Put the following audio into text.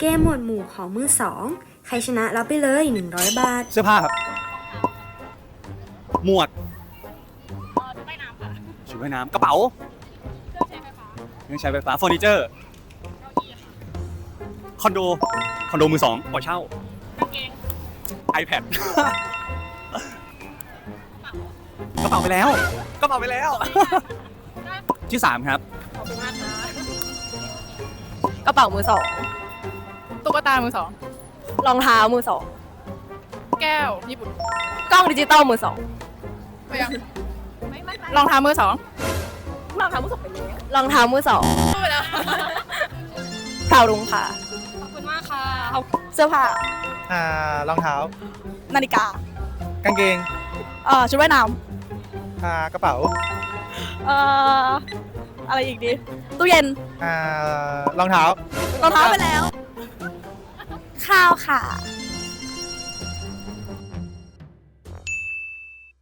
เกมหมวดหมู่ของมือสอง ใครชนะรับไปเลย 100 บาท เสื้อผ้าครับ หมวกว่ายน้ำค่ะชุดว่ายน้ำกระเป๋า เครื่องใช้ไฟฟ้าเครื่องใช้ไฟฟ้าเฟอร์นิเจอร์เก้าอี้ค่ะคอนโด คอนโดมือสองปล่อยเช่ากางเกง iPad กระเป๋าไปแล้ว กระเป๋าไปแล้ว ที่สามครับขอบคุณมากค่ะกระเป๋ามือสอง ตุ๊กตามือสอง รองเท้ามือสองแก้วญี่ปุ่นกล้องดิจิตอลมือสองไปยังรองเท้ามือสองรองเท้ามือสองเป็นยังไงรองเท้ามือสองพูดไปแล้วพราวรุงค่ะขอบคุณมากค่ะเสื้อผ้าอ่ารองเท้า นาฬิกากางเกงเอ่อชุดว่ายน้อ่ากระเป๋าำเอ่ออะไรอีกดีตู้เย็นอ่ารองเท้ารองเท้าไปแล้วข้าวค่ะ